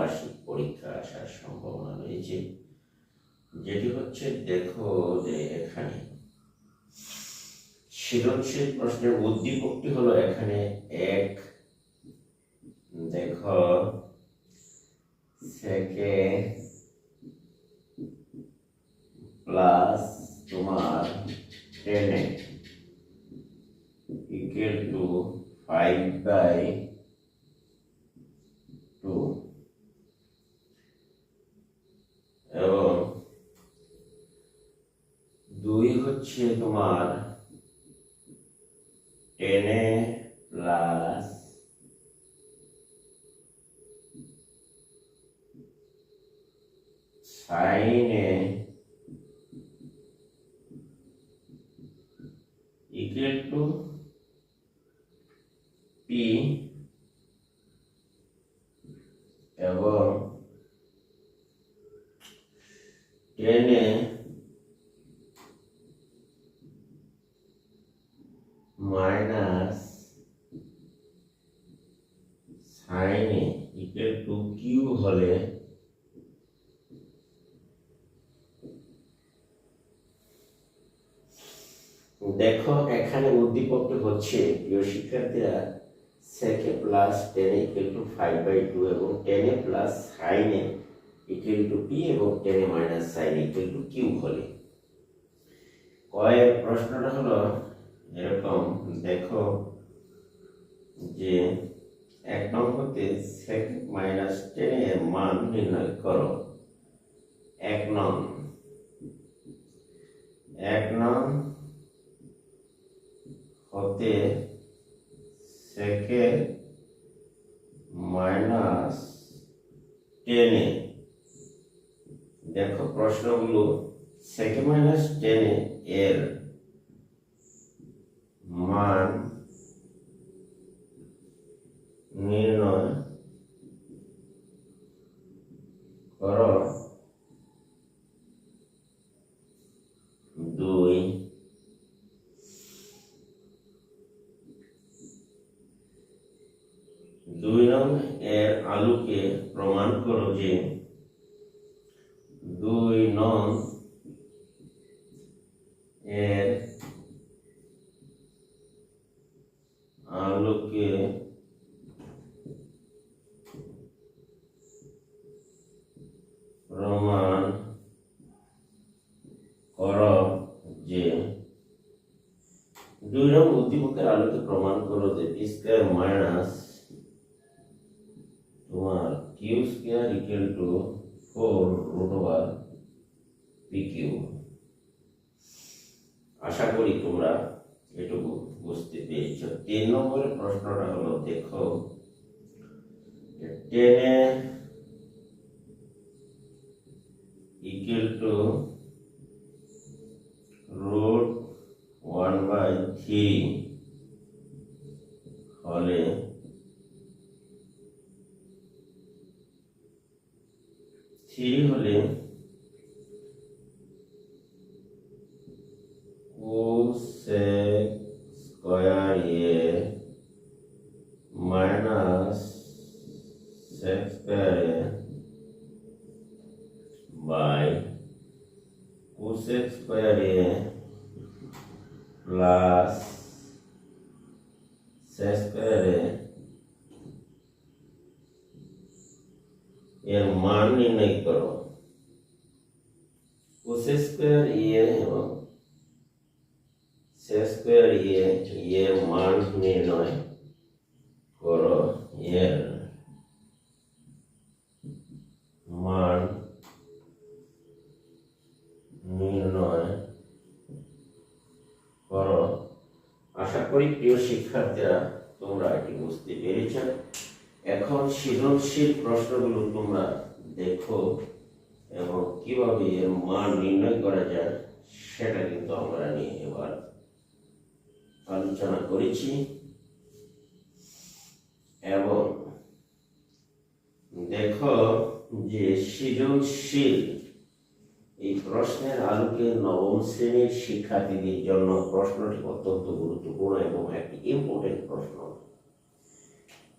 বার্ষিক পরীক্ষা আসার সম্ভাবনা রয়েছে। যেটি হচ্ছে, দেখো যে এখানে সৃজনশীল প্রশ্নের উদ্দীপকটি হলো এখানে এক, দেখো থেকে প্লাস তোমার tan equal to five by two এবং দুই হচ্ছে তোমার টেনে প্লাস সাইনে ইকুয়াল টু পি এবং টেনে মাইনাস সাইনে ইকুয়াল টু কিউ হলে দেখো এখানে উদ্দীপকটি হচ্ছে প্রিয় শিক্ষার্থীরা sec A plus tan equal to five by two এবং tan A plus sin A equal to P এবং tan A minus sin equal to Q হলে। কয়ের প্রশ্নটা হলো, এরকম দেখো যে এক নম্বরতে সেক মাইনাস টেন এর মান নির্ণয় করো। এক নং। এক নং হতে সেকে মাইনাস টেনে দেখো, প্রশ্নগুলো সেকে মাইনাস টেনে এর মান নির্ণয় করো। দুই দুই নং এর আলোকে প্রমাণ করো যে দুই নং এর আলোকে প্রমাণ কর যে দুই নং উদ্দীপকের আলোকে প্রমাণ করো যে পি স্কোয়ার মাইনাস তোমার Q square equal to four root over P Q আশা করি তোমরা এটুকু বুঝতে পেরেছ তিন নম্বরের প্রশ্নটা হলো দেখো tan A equal to cosec square A এবং সেক স্কয়ার এর মান নির্ণয় করো এর মান নির্ণয় করো। আশা করি প্রিয় শিক্ষার্থীরা তোমরা এটি বুঝতে পেরেছ। এখন সৃজনশীল প্রশ্নগুলো তোমরা দেখো। এবং কীভাবে এর মান নির্ণয় করা যায়, সেটা কিন্তু আমরা নিয়ে এবার আলোচনা করেছি। এবং দেখো যে সৃজনশীল এই প্রশ্নের আলোকে নবম শ্রেণির শিক্ষার্থীদের জন্য প্রশ্নটি অত্যন্ত গুরুত্বপূর্ণ এবং একটি ইম্পর্টেন্ট প্রশ্ন।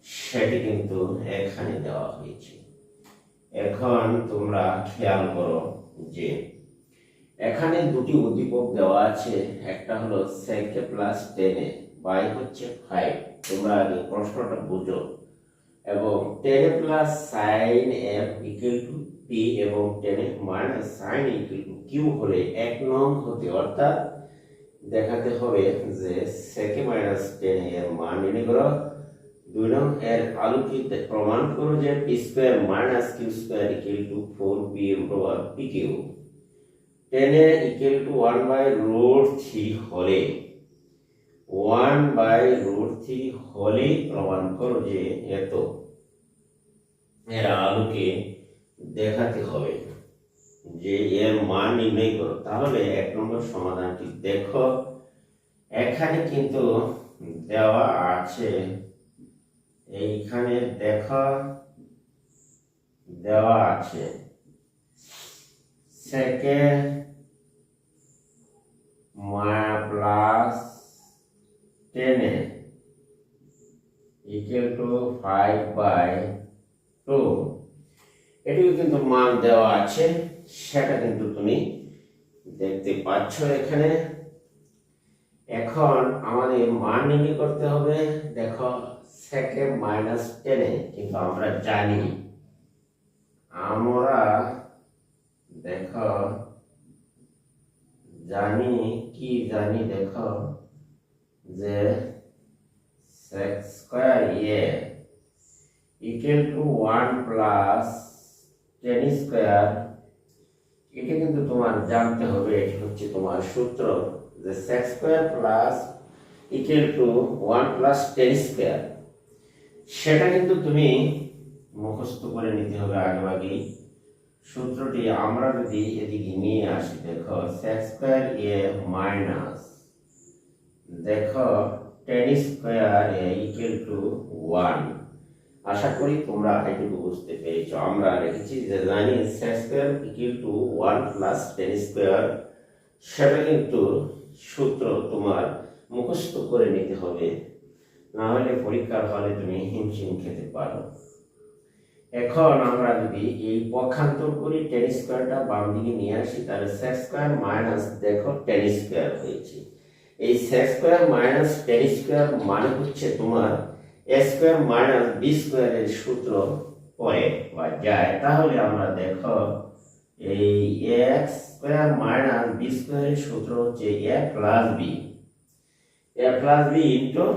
সেটি কিন্তু এখানে দেওয়া হয়েছে। এখন তোমরা খেয়াল করো যে এখানে দুটি উদ্দীপক দেওয়া আছে। একটা হলো সেকে প্লাস টেনে বাই হচ্ছে ফাইভ তোমরা আগে প্রশ্নটা বুঝো। এবং tan plus sin F equal to P এবং tan minus sin equal to Q হলে এক নং হতে অর্থাৎ দেখাতে হবে যে সেকে মাইনাস টেন এর মান নির্ণয় করো দুই নং এর আলোকিত প্রমাণ করো যে P square minus Q square equal to four P root over P Q tan A equal to one by root three হলে ওয়ান বাই রুট থ্রি হলে প্রমাণ করো যে এত এর আলোকে দেখাতে হবে যে এর মান নির্ণয় করো। তাহলে এক নম্বর সমাধানটি দেখো। এখানে কিন্তু দেওয়া আছে এইখানে দেখা, দেওয়া আছে। সেকেন্ড মা plus tan A equal to five by two এটিও কিন্তু মান দেওয়া আছে, সেটা কিন্তু তুমি দেখতে পাচ্ছ এখানে। এখন আমাদের মান নির্ণয় করতে হবে। দেখো সেকেন্ড মাইনাস টেনে কিন্তু আমরা জানি আমরা দেখো জানি কি জানি দেখো যে সেক্স স্কোয়ার ইয়ে equal to one plus tan square এটা কিন্তু তোমার জানতে হবে এটি হচ্ছে তোমার সূত্র যে sec square plus equal to one plus tan square সেটা কিন্তু তুমি মুখস্থ করে নিতে হবে আগেভাগেই। সূত্রটি আমরা যদি এদিকে নিয়ে আসি, দেখো সেক্স স্কোয়ার এ মাইনাস দেখো tan square A equal to one আশা করি তোমরা এটুকু বুঝতে পেরেছ। আমরা রেখেছি যে জানি sec square equal to one plus tan square সেটা কিন্তু সূত্র তোমার মুখস্থ করে নিতে হবে। না হলে পরীক্ষার হলে তুমি হিমশিম খেতে পারো। এখন আমরা যদি এই পক্ষান্তর করি টেন স্কোয়ারটা বাম দিকে নিয়ে আসি, তাহলে সেক্স স্কোয়ার মাইনাস দেখো টেন স্কোয়ার হয়েছে। এই sec square minus tan square মানে হচ্ছে তোমার এ স্কোয়ার মাইনাস বি স্কোয়ারের সূত্র পরে বা যায়। তাহলে আমরা দেখো এই এক্স স্কোয়ার মাইনাস বি স্কোয়ারের সূত্র হচ্ছে A plus B A plus B into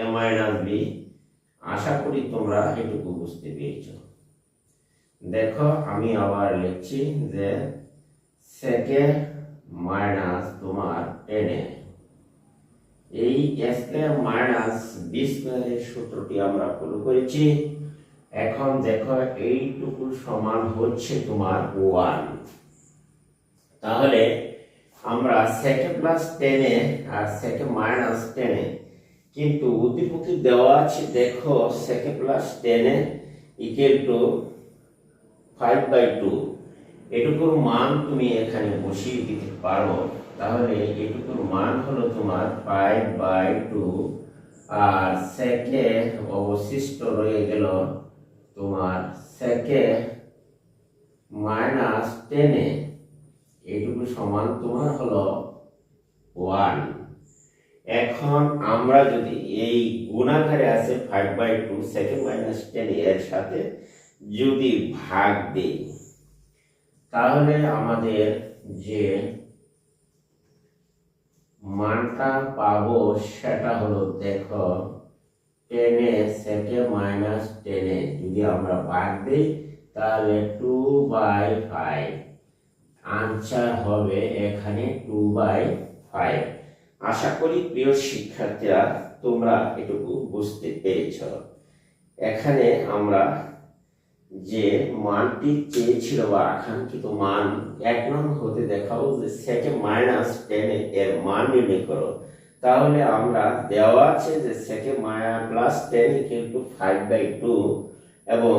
A minus আশা করি তোমরা এটুকু বুঝতে পেরেছ। দেখো, আমি আবার লিখছি যে সেকেন্ড মাইনাস তোমার টেনে এই স্কোয়ার মাইনাস বি স্কোয়ারের সূত্রটি আমরা ফলো করেছি। এখন দেখো, এইটুকু সমান হচ্ছে তোমার ওয়ান তাহলে আমরা সেকে প্লাস টেনে আর সেকে মাইনাস টেনে কিন্তু উদ্দীপকে দেওয়া আছে, দেখো sec A plus tan A equal to five by two এটুকুর মান তুমি এখানে বসিয়ে দিতে পারো। তাহলে এটুকুর মান হলো তোমার ফাইভ বাই টু আর সেকে অবশিষ্ট রয়ে গেল তোমার সেকে মাইনাস টেনে এইটুকু সমান তোমার হলো ওয়ান এখন আমরা যদি এই গুণাকারে আছে five by two second minus tan এর সাথে যদি ভাগ দিই, তাহলে আমাদের যে মানটা পাবো সেটা হলো দেখো টেনে সেকে মাইনাস টেনে যদি আমরা ভাগ দিই, তাহলে টু বাই ফাইভ আনসার হবে এখানে টু বাই ফাইভ আশা করি প্রিয় শিক্ষার্থীরা, তোমরা এটুকু বুঝতে পেরেছ। এখানে আমরা যে মানটি চেয়েছিল বা আকাঙ্ক্ষিত মান, এক নং হতে দেখাও যে সেকে মাইনাস টেন এর মান নির্ণয় করো। তাহলে আমরা দেওয়া আছে যে sec A Maya plus tan equal to five by two এবং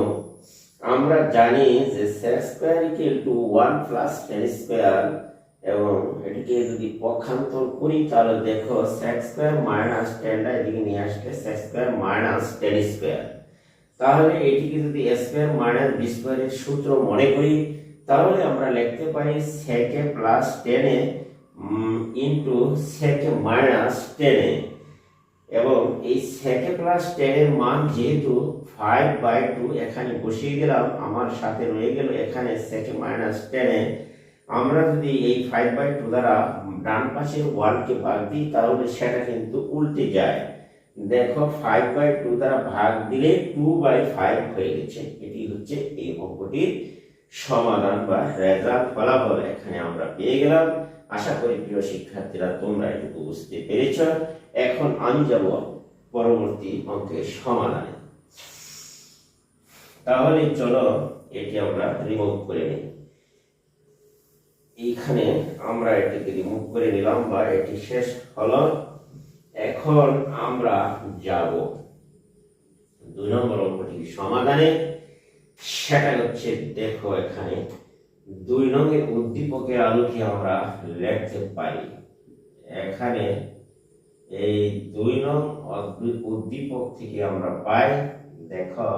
আমরা জানি যে sec square equal to one plus tan square এবং এটিকে যদি পক্ষান্তর করি, তাহলে দেখো সেক্স স্কোয়ার মাইনাস টেনটা এদিকে নিয়ে আসলে sec square minus tan square তাহলে এটিকে যদি স্কোয়ার মাইনাস বি স্কোয়ারের সূত্র মনে করি, তাহলে আমরা লিখতে পারি সেকে প্লাস টেনে ইন্টু সেকে মাইনাস টেনে এবং এই সেকে প্লাস টেনের মান যেহেতু ফাইভ বাই টু এখানে বসিয়ে দিলাম, আমার সাথে রয়ে গেল এখানে সেকে মাইনাস টেনে আমরা যদি এই ফাইভ বাই টু দ্বারা ডান পাশের ওয়ানকে ভাগ দিই, তাহলে সেটা কিন্তু উল্টে যায়। দেখো ফাইভ বাই টু দ্বারা ভাগ দিলে টু বাই ফাইভ হয়ে গেছে। এটি হচ্ছে এই অঙ্কটির সমাধান বা রেজাল্ট ফলাফল। এখানে আমরা পেয়ে গেলাম। আশা করি প্রিয় শিক্ষার্থীরা, তোমরা এটুকু বুঝতে পেরেছ। এখন আমি যাব পরবর্তী অঙ্কের সমাধানে। তাহলে চলো এটি আমরা রিমুভ করে নিই। এইখানে আমরা এটিকে রিমুভ করে নিলাম বা এটি শেষ হলো। এখন আমরা যাব দুই নম্বর অঙ্কটির সমাধানে। সেটা হচ্ছে দেখো এখানে দুই রঙের উদ্দীপকের আলোকে আমরা লিখতে পারি। এখানে এই দুই নং উদ্দীপক থেকে আমরা পাই। দেখো,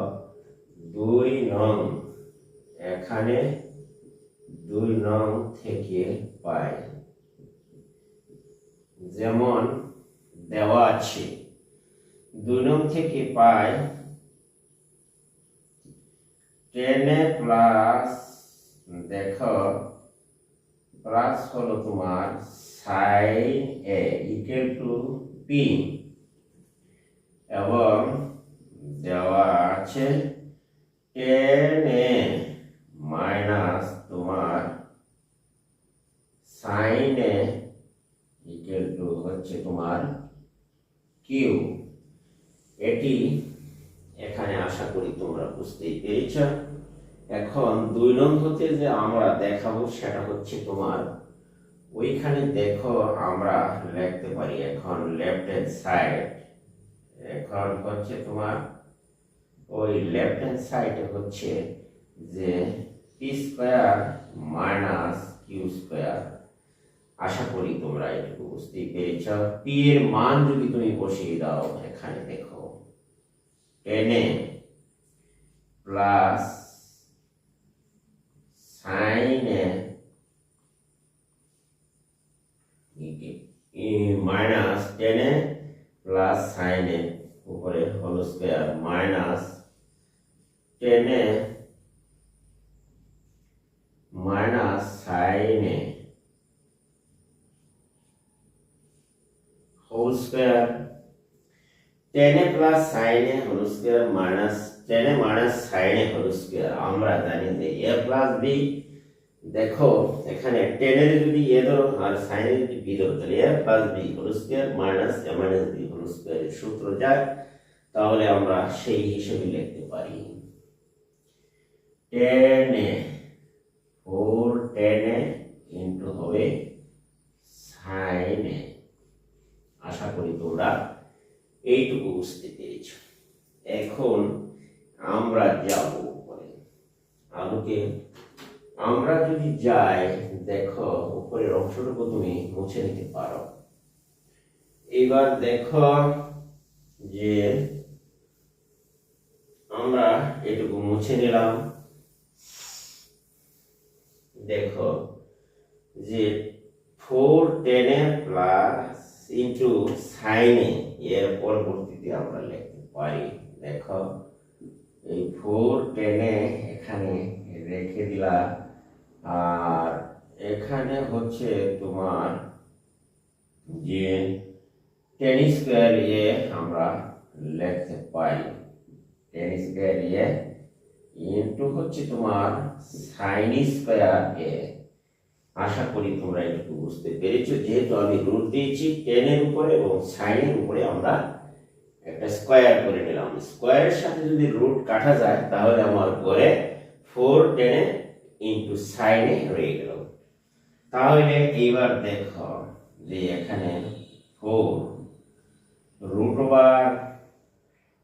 দুই নং এখানে দুই নং থেকে পাই যেমন দেওয়া আছে, দুই নং থেকে পাই টেনে প্লাস, দেখো, প্লাস হলো তোমার sin A equal to P এবং দেওয়া আছে টেন এ। মাইনাস তোমার সাইন এ ইকুয়াল টু হচ্ছে তোমার কিউ এটি এখানে আশা করি তোমরা বুঝতেই পেরেছ। এখন দুই নম্বরতে যে আমরা দেখাবো সেটা হচ্ছে তোমার ওইখানে দেখো আমরা লিখতে পারি এখন লেফট হ্যান্ড সাইড এখন হচ্ছে তোমার ওই লেফট হ্যান্ড সাইডে হচ্ছে যে পি মাইনাস কিউ স্কোয়ার। আশা করি তোমরা এটুকু বুঝতেই পেরেছ। পি এর মান যদি তুমি বসিয়ে দাও, এখানে দেখো। টেনে প্লাস সাইনে minus tan A plus sin A উপরে whole square minus tan A minus sin A whole square tan A plus sin A whole square minus tan A minus sin A whole square আমরা জানি যে এ plus B দেখো এখানে টেনের যদি এ ধরো আর সাইনে যদি বি ধরো তাহলে A plus B whole square minus A minus B whole square সূত্র যায় তাহলে আমরা সেই হিসেবে লিখতে পারি টেনে ফোর টেনে ইন্টু হবে সাইনে আশা করি তোমরা এইটুকু বুঝতে পেরেছ এখন আমরা যাব উপরে আলোকে আমরা যদি যাই দেখো উপরের অংশটুকু তুমি মুছে নিতে পারো এবার দেখো যে আমরা এটুকু মুছে নিলাম দেখো, যে ফোর টেনে প্লাস ইন্টু সাইনে এর পরবর্তীতে আমরা লিখতে পারি, দেখো, এই ফোর টেনে এখানে রেখে দিলা, আর এখানে হচ্ছে তোমার যে টেন স্কোয়ার ইয়ে আমরা লিখতে পারি টেন স্কোয়ার ইয়ে ইন্টু হচ্ছে তোমার সাইন স্কোয়ার এ আশা করি তোমরা এটুকু বুঝতে পেরেছ, যেহেতু আমি রুট দিয়েছি টেনের উপরে এবং সাইনের উপরে আমরা একটা স্কোয়ার করে নিলাম। স্কোয়ারের সাথে যদি রুট কাটা যায়, তাহলে আমার ঘরে ফোর টেনে ইন্টু সাইনে রয়ে গেল। তাহলে এইবার দেখো যে এখানে four root over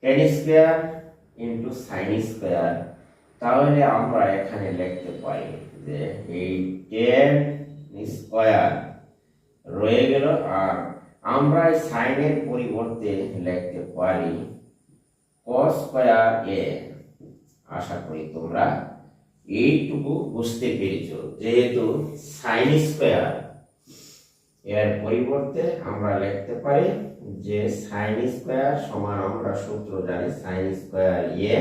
tan square into sin square তাহলে আমরা এখানে লিখতে পারি যে এই টেন স্কোয়ার রয়ে গেল আর আমরা সাইনের পরিবর্তে লিখতে পারি cos স্কোয়ার এ আশা করি তোমরা এইটুকু বুঝতে পেরেছ। যেহেতু সাইন স্কোয়ার এর পরিবর্তে আমরা লিখতে পারি যে সাইন স্কোয়ার সমান আমরা সূত্র জানি sin square A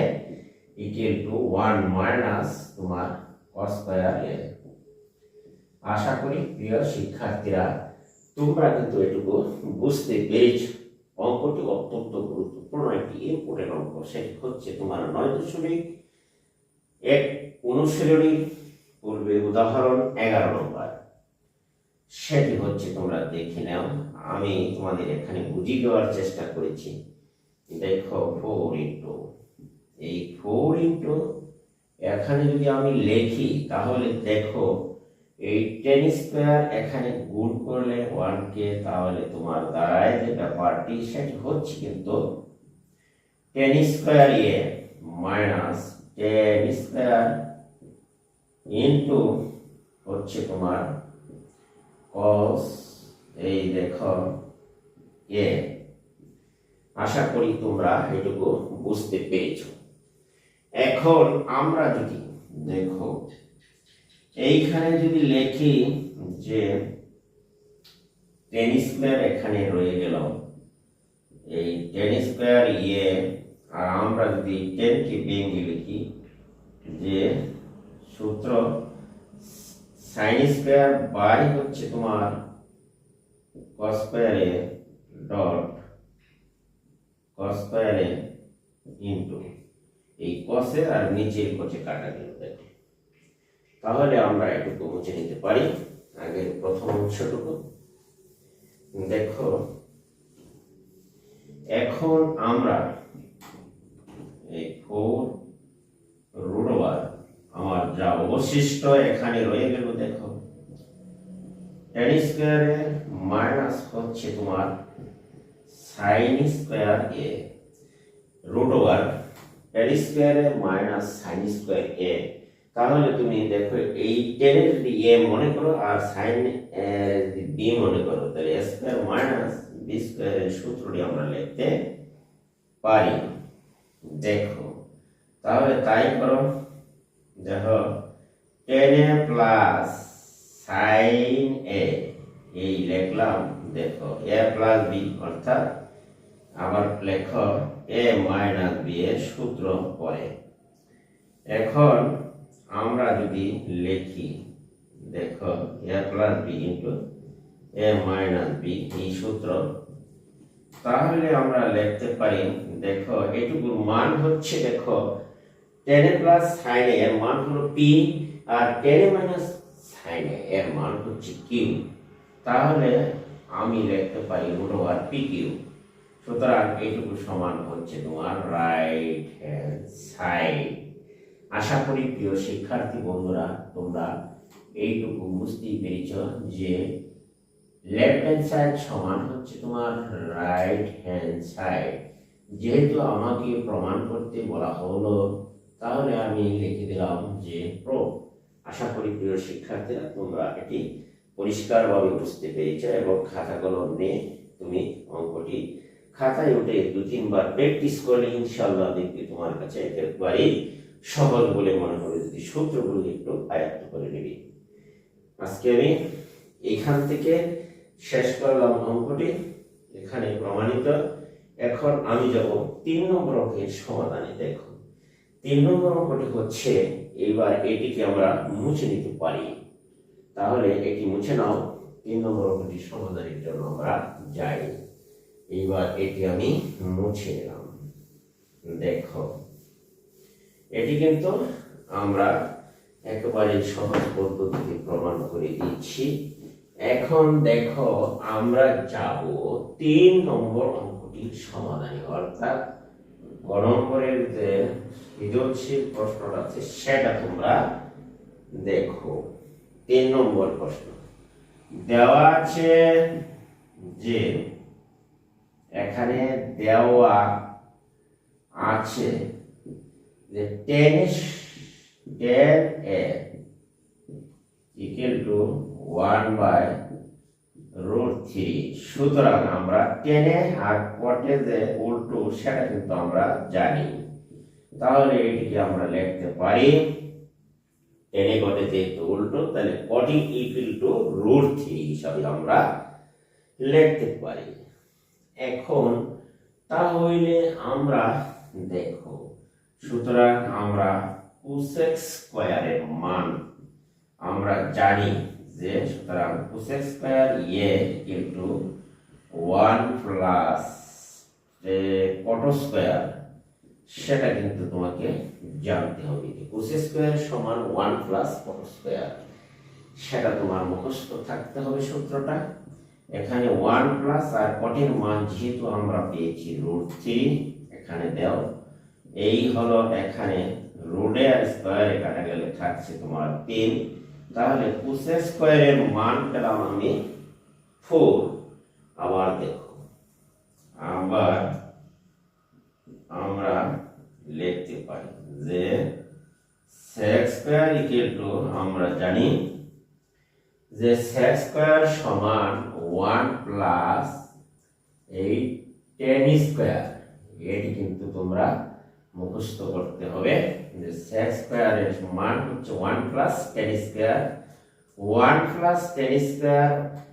equal to one minus তোমার কস স্কোয়ার এ আশা করি প্রিয় শিক্ষার্থীরা, তোমরা কিন্তু এটুকু বুঝতে পেরেছ। অঙ্কটি অত্যন্ত গুরুত্বপূর্ণ একটি ইম্পর্টেন্ট অঙ্ক। সেটি হচ্ছে তোমার নয় দশমিক এক অনুশীলনী পূর্বে উদাহরণ এগারো নম্বর। সেটি হচ্ছে তোমরা দেখে নাও। আমি তোমাদের এখানে বুঝিয়ে দেওয়ার চেষ্টা করেছি। দেখো ফোর ইন্টু এই ফোর ইন্টু এখানে যদি আমি লিখি, তাহলে দেখো, এই টেন স্কোয়ার এখানে গুণ করলে ওয়ান কে তাহলে তোমার দাঁড়ায় যে ব্যাপারটি সেটি হচ্ছে কিন্তু tan square A minus tan square into হচ্ছে তোমার কস এই দেখো এ আশা করি তোমরা এটুকু বুঝতে পেরেছ। এখন আমরা যদি দেখো, এইখানে যদি লেখি যে টেন স্কোয়ার এখানে রয়ে গেল। এই টেন স্কোয়ার ইয়ে আর আমরা যদি টেনকে ভেঙে লিখি যে সূত্র সাইন স্কোয়ার বাই হচ্ছে তোমার কস ডট কস স্কোয়ারে ইন্টু এই কসের আর নিচের কচে কাটা গেল তাহলে আমরা এটুকু মুছে নিতে পারি। আগের প্রথম অংশটুকু। দেখো, এখন আমরা এই ফোর রুট ওভার, আমার যা অবশিষ্ট এখানে রয়ে গেল, দেখো। টেন স্কোয়ারে মাইনাস হচ্ছে তোমার sin square A root over tan স্কোয়ারে মাইনাস সাইন স্কোয়ার এ তাহলে তুমি দেখো এই টেনের যদি এ মনে করো আর সাইন বি মনে করো, তাহলে এ স্কোয়ার মাইনাস বি স্কোয়ারের সূত্রটি আমরা লিখতে পারি। দেখো, তাহলে তাই করো। দেখো tan A plus sin A এই লিখলাম। দেখো এ প্লাস বি অর্থাৎ আবার লেখো এ মাইনাস বি এর সূত্র পরে। এখন আমরা যদি লিখি, দেখো, A plus B into A minus B এই সূত্র। তাহলে আমরা লিখতে পারি, দেখো, এটুকুর মান হচ্ছে, দেখো টেন প্লাস সাইন এর মান হলো পি আর টেন মাইনাস সাইন এর মান হচ্ছে কিউ তাহলে আমি লিখতে পারি রুট ওভার পি কিউ সুতরাং এইটুকু সমান হচ্ছে তোমার রাইট হ্যান্ড সাইড আশা করি প্রিয় শিক্ষার্থী বন্ধুরা, তোমরা এইটুকু বুঝতেই পেরেছ যে লেফট হ্যান্ড সাইড সমান হচ্ছে তোমার রাইট হ্যান্ড সাইড যেহেতু আমাকে প্রমাণ করতে বলা হলো, তাহলে আমি লিখে দিলাম যে প্রো আশা করি প্রিয় শিক্ষার্থীরা, তোমরা এটি পরিষ্কারভাবে বুঝতে পেরেছ এবং খাতা কলম নিয়ে তুমি অঙ্কটি খাতায় উঠে দু তিনবার প্র্যাকটিস করলে ইনশাল্লাহ দেখবে তোমার কাছে একেবারেই সহজ বলে মনে হবে, যদি সূত্রগুলো একটু আয়ত্ত করে নিবি। আজকে আমি এইখান থেকে শেষ করলাম অঙ্কটি। এখানে প্রমাণিত। এখন আমি যাব তিন নম্বর অঙ্কের সমাধানে। দেখো, তিন নম্বর অঙ্কটি হচ্ছে, এবার এটিকে আমরা মুছে নিতে পারি। তাহলে এটি মুছে নাও। তিন নম্বর অঙ্কটি সমাধানের জন্য আমরা যাই। এইবার এটি আমি মুছে নিলাম। দেখো, এটি কিন্তু আমরা একেবারে সহজ পদ্ধতিতে প্রমাণ করে দিচ্ছি এখন দেখো, আমরা যাব তিন নম্বর অঙ্কটির সমাধানে। অর্থাৎ গ নম্বরের যে সৃজনশীল প্রশ্নটা আছে, সেটা তোমরা দেখো। তিন নম্বর প্রশ্ন। দেওয়া আছে যে এখানে দেওয়া আছে যে tan tan A equal to one by root three সুতরাং আমরা টেনে আর কটে যে উল্টো সেটা কিন্তু আমরা জানি। তাহলে এটিকে আমরা লিখতে পারি টেনে কটে যেহেতু উল্টো, তাহলে কটি ইকুয়াল টু রুট থ্রি হিসাবে আমরা লিখতে পারি। এখন তাহলে আমরা দেখো সুতরাং আমরা কোসেক স্কোয়ারের মান, আমরা জানি যে, সুতরাং কোসেক স্কোয়ার ইয়ে to one plus cot square সেটা কিন্তু তোমাকে জানতে হবে যে কোসেক স্কোয়ার সমান ওয়ান প্লাস কট স্কোয়ার সেটা তোমার মুখস্থ থাকতে হবে সূত্রটা। এখানে ওয়ান প্লাস আর কটের মান যেহেতু আমরা পেয়েছি রুট থ্রি এখানে দাও। এই হলো এখানে রুডে আর স্কোয়ারে কাটা গেলে থাকছে তোমার তিন। তাহলে কোসেক স্কোয়ারের মান পেলাম আমি ফোর আবার দেখো, আবার আমরা লিখতে পারি যে সেক্স স্কোয়ার ইকুয়াল টু আমরা জানি যে সেক্স স্কোয়ার সমান ওয়ান প্লাস এই টেন স্কোয়ার। এটি কিন্তু তোমরা মুখস্থ করতে হবে যে সেক্স স্কোয়ারের মান হচ্ছে one plus tan square. One plus tan square,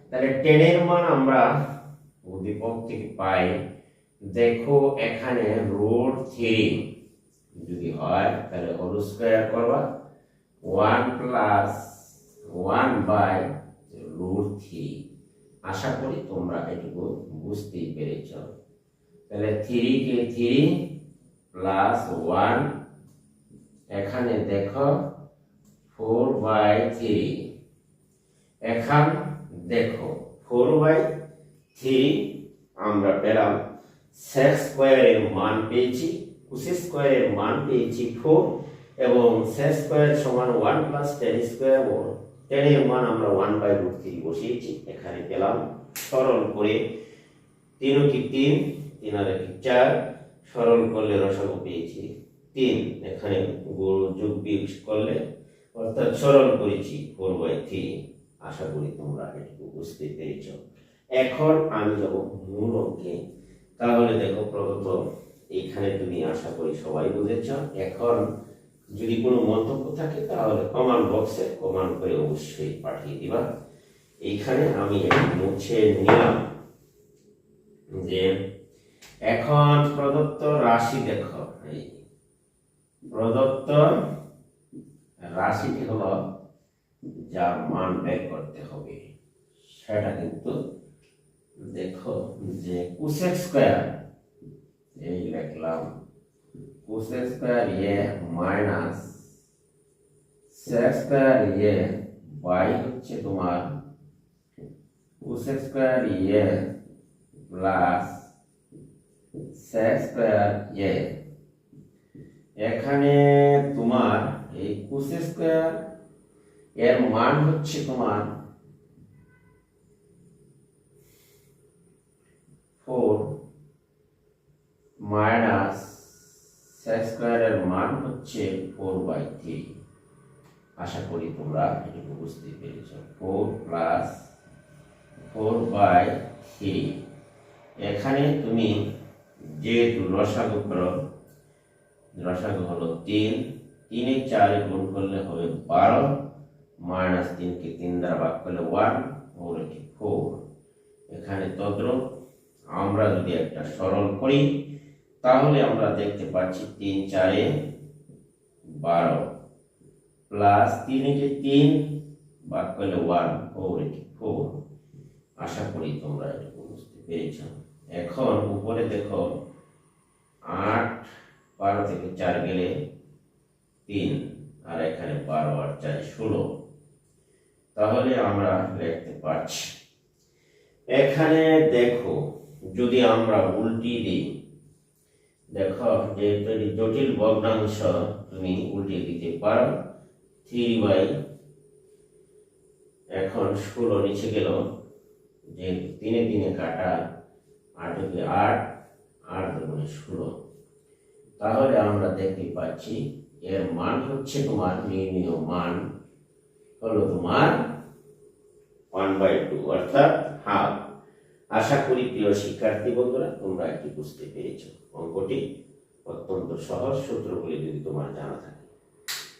তাহলে টেনের মান আমরা উদ্দীপক থেকে পাই। দেখো এখানে রুট থ্রি যদি হয়, তাহলে হোল স্কোয়ার করবা। One plus one by root three আশা করি তোমরা এটুকু বুঝতেই পেরেছ। তাহলে থ্রি কে থ্রি প্লাস ওয়ান এখানে দেখো ফোর বাই থ্রি এখন দেখো ফোর বাই থ্রি আমরা পেলাম। সেক্স স্কোয়ারের মান পেয়েছি কুসি স্কোয়ারের মান পেয়েছি ফোর এবং সেক্স স্কোয়ার সমান ওয়ান প্লাস টেন স্কোয়ার টেনের মান আমরা ওয়ান বাই রুট থ্রি বসিয়েছি, এখানে পেলাম। সরল করে তিন কি তিন তিন আর কি চার, সরল করলে রসাগু পেয়েছি তিন। এখানে যোগ বিয়োগ করলে, অর্থাৎ সরল করেছি ফোর বাই থ্রি আশা করি তোমরা এটুকু বুঝতে পেরেছ। এখন আমি যাব মূল অঙ্কে। তাহলে দেখো প্রদত্ত এইখানে তুমি আশা করি সবাই বুঝেছ। এখন যদি কোনো মন্তব্য থাকে, তাহলে কমান্ড বক্সে কমান্ড করে অবশ্যই পাঠিয়ে দিবা। এইখানে আমি মুছে নিলাম যে, এখন প্রদত্ত রাশি দেখো। প্রদত্ত রাশিটি হলো যার মান বের করতে হবে। সেটা কিন্তু দেখো যে কুসেক স্কোয়ার, এই লিখলাম কুসেক স্কোয়ার ইয়ে মাইনাস সেক স্কোয়ার ইয়ে বাই হচ্ছে তোমার কুসেক স্কোয়ার ইয়ে প্লাস সেক স্কোয়ার ইয়ে এখানে তোমার এই কুসেক স্কোয়ার এর মান হচ্ছে তোমার ফোর মাইনাস সেক্স স্কোয়ারের মান হচ্ছে ফোর বাই থ্রি আশা করি তোমরা এটুকু বুঝতে পেরেছ। Four plus four by three এখানে তুমি যেহেতু রসাগু করো, রসাগু হলো তিন। তিনে চারে গুণ করলে হবে বারো। মাইনাস তিনকে তিন দ্বারা ভাগ করলে ওয়ান ফোর এটি ফোর এখানে তদ্রুপ আমরা যদি একটা সরল করি তাহলে আমরা দেখতে পাচ্ছি তিন চারে বারো প্লাস তিন একে তিন ভাগ করলে ওয়ান, ফোর এটি ফোর। আশা করি তোমরা এটুকু বুঝতে পেরেছ। এখন উপরে দেখো, আট বারো থেকে চার গেলে তিন, আর এখানে বারো আর চার ষোলো। তাহলে আমরা লিখতে পারছি এখানে দেখো, যদি আমরা উল্টি দিই দেখো, যে যদি জটিল ভগ্নাংশ তুমি উল্টে দিতে পারো থ্রি বাই এখন ষোলো নিচে গেল যে তিনে তিনে কাটা, আট থেকে আট আট দুগুণে ষোলো। তাহলে আমরা দেখতে পাচ্ছি, এর মান হচ্ছে তোমার নির্ণীয় মান, হলো তোমার ওয়ান বাই টু অর্থাৎ হাফ আশা করি, প্রিয় শিক্ষার্থী বন্ধুরা, তোমরা এটি বুঝতে পেরেছ। অঙ্কটি অত্যন্ত সহজ সূত্রগুলি যদি তোমার জানা থাকে।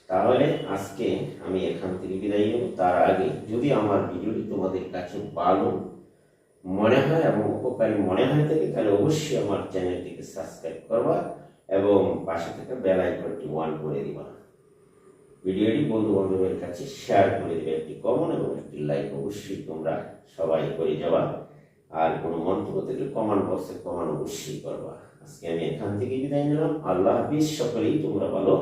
তাহলে আজকে আমি এখান থেকে বিদায় নেব। তার আগে যদি আমার ভিডিওটি তোমাদের কাছে ভালো মনে হয় এবং উপকারী মনে হয় থাকে, তাহলে অবশ্যই আমার চ্যানেলটিকে সাবস্ক্রাইব করবা এবং পাশে থাকা বেল আইকনটি ওয়ান করে দিবা। ভিডিওটি বন্ধু বান্ধবের কাছে শেয়ার করে দিবে। একটি কমন এবং একটি লাইক অবশ্যই তোমরা সবাই করে যাবা। আর কোনো মন্তব্য থেকে কমেন্ট বক্সে কমানো অবশ্যই করবা। আজকে আমি এখান থেকে বিদায় নিলাম। আল্লাহ হাফিজ, সকলেই তোমরা ভালো